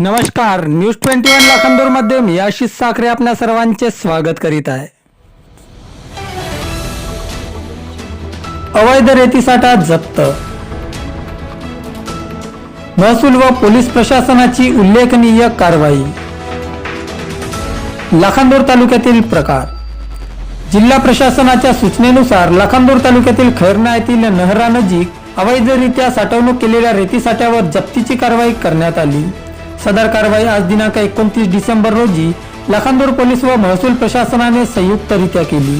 नमस्कार news twenty one लाखांदूरमध्ये मी आशिष साखरे आपल्या सर्वांचे स्वागत करीत आहे. अवैध रेतीसाठा जप्त. महसूल व पोलीस प्रशासनाची उल्लेखनीय कारवाई. लाखांदूर तालुक्यातील प्रकार. जिल्हा प्रशासनाच्या सूचनेनुसार लाखांदूर तालुक्यातील खैरना येथील नहरानजीक अवैधरित्या साठवणूक केलेल्या रेतीसाठ्यावर जप्तीची कारवाई करण्यात आली. सदर कारवाई आज दिनांक एकोणतीस डिसेंबर रोजी लाखांदूर पोलीस व महसूल प्रशासनाने संयुक्तरित्या केली.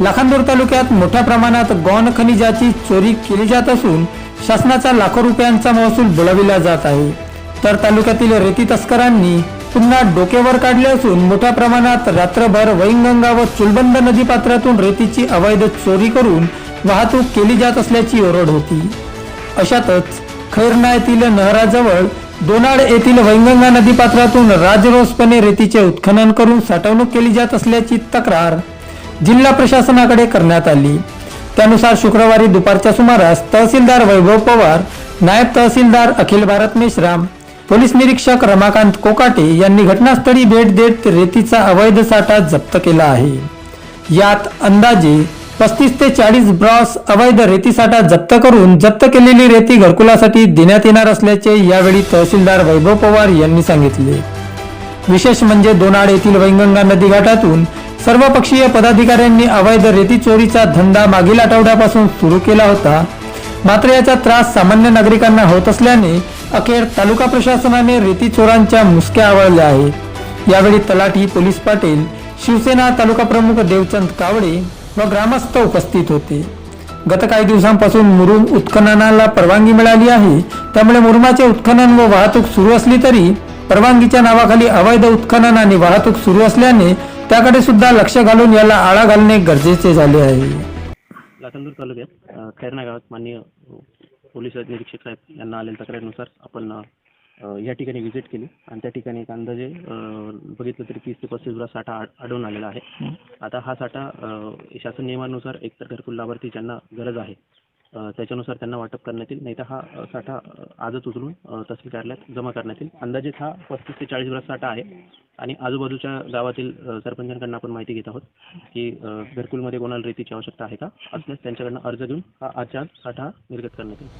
लाखांदूर तालुक्यात मोठ्या प्रमाणात गौण खनिजाची चोरी केली जात असून शासनाचा लाखो रुपयांचा महसूल बुडविला जात आहे. तर तालुक्यातील रेती तस्करांनी पुन्हा डोकेवर काढले असून मोठ्या प्रमाणात रात्रभर वैनगंगा व चुलबंद नदीपात्रातून रेतीची अवैध चोरी करून वाहतूक केली जात असल्याची ओरड होती. अशातच खैरना येथील नहराजवळ दोनाड येथील वैंगंगा नदीपात्रातून राजरोसपणे रेतीचे उत्खनन करून साठवणूक केली जात असल्याची तक्रार जिल्हा प्रशासनाकडे करण्यात आली. त्यानुसार शुक्रवारी दुपारच्या सुमारास तहसीलदार वैभव पवार नायब तहसीलदार अखिल भारत मेश्राम पोलीस निरीक्षक रमाकांत कोकाटे यांनी घटनास्थळी भेट देत रेतीचा अवैध साठा जप्त केला आहे. यात अंदाजे पस्तीस ते चाळीस ब्रॉस अवैध रेतीसाठा जप्त करून जप्त केलेली रेती घरकुलासाठी देण्यात येणार असल्याचे यावेळी तहसीलदार वैभव पवार यांनी सांगितले. विशेष म्हणजे दोनाड येथील वैंगंगा नदी घाटातून सर्वपक्षीय पदाधिकाऱ्यांनी अवैध रेती चोरीचा धंदा मागील आठवड्यापासून सुरू केला होता. मात्र याचा त्रास सामान्य नागरिकांना होत असल्याने अखेर तालुका प्रशासनाने रेती चोरांच्या मुसक्या आवळल्या आहेत. यावेळी तलाठी पोलीस पाटील शिवसेना तालुका प्रमुख देवचंद कावडे व ग्रामस्थ उपस्थित होते. गत काही दिवसांपासून मुरुम उत्खननाला परवानगी मिळाली आहे. त्यामुळे मुरुमाचे उत्खनन व वाहतूक सुरू असली तरी परवानगीच्या नावाखाली अवैध उत्खनन आणि वाहतूक सुरू असल्याने त्याकडे सुद्धा लक्ष घालून याला आळा घालणे गरजेचे झाले आहे. लाखांदूर तालुक्यात खैरणा गावात माननीय पोलीस निरीक्षक साहेब यांना आलेल्या तक्रारीनुसार आपण या ठिकाणी व्हिजिट केली. आणि त्या ठिकाणी एक अंदाजे बघितलं तरी तीस ते पस्तीस ब्रा साठा आढ- आढळून आलेला आहे. आता हा साठा शासन नियमानुसार एकतर घरकुल लाभार्थी ज्यांना गरज आहे त्याच्यानुसार त्यांना वाटप करण्यात येईल. नाही तर हा साठा आजच उचलून तहसील कार्यालयात जमा करण्यात येईल. अंदाजित हा पस्तीस ते चाळीस ब्रा साठा आहे. आणि आजूबाजूच्या गावातील सरपंचांकडून आपण माहिती घेत आहोत की घरकुलमध्ये कोणाला रेतीची आवश्यकता आहे का? असल्यास त्यांच्याकडनं अर्ज घेऊन हा आजच्या आज साठा निर्गत करण्यात येईल.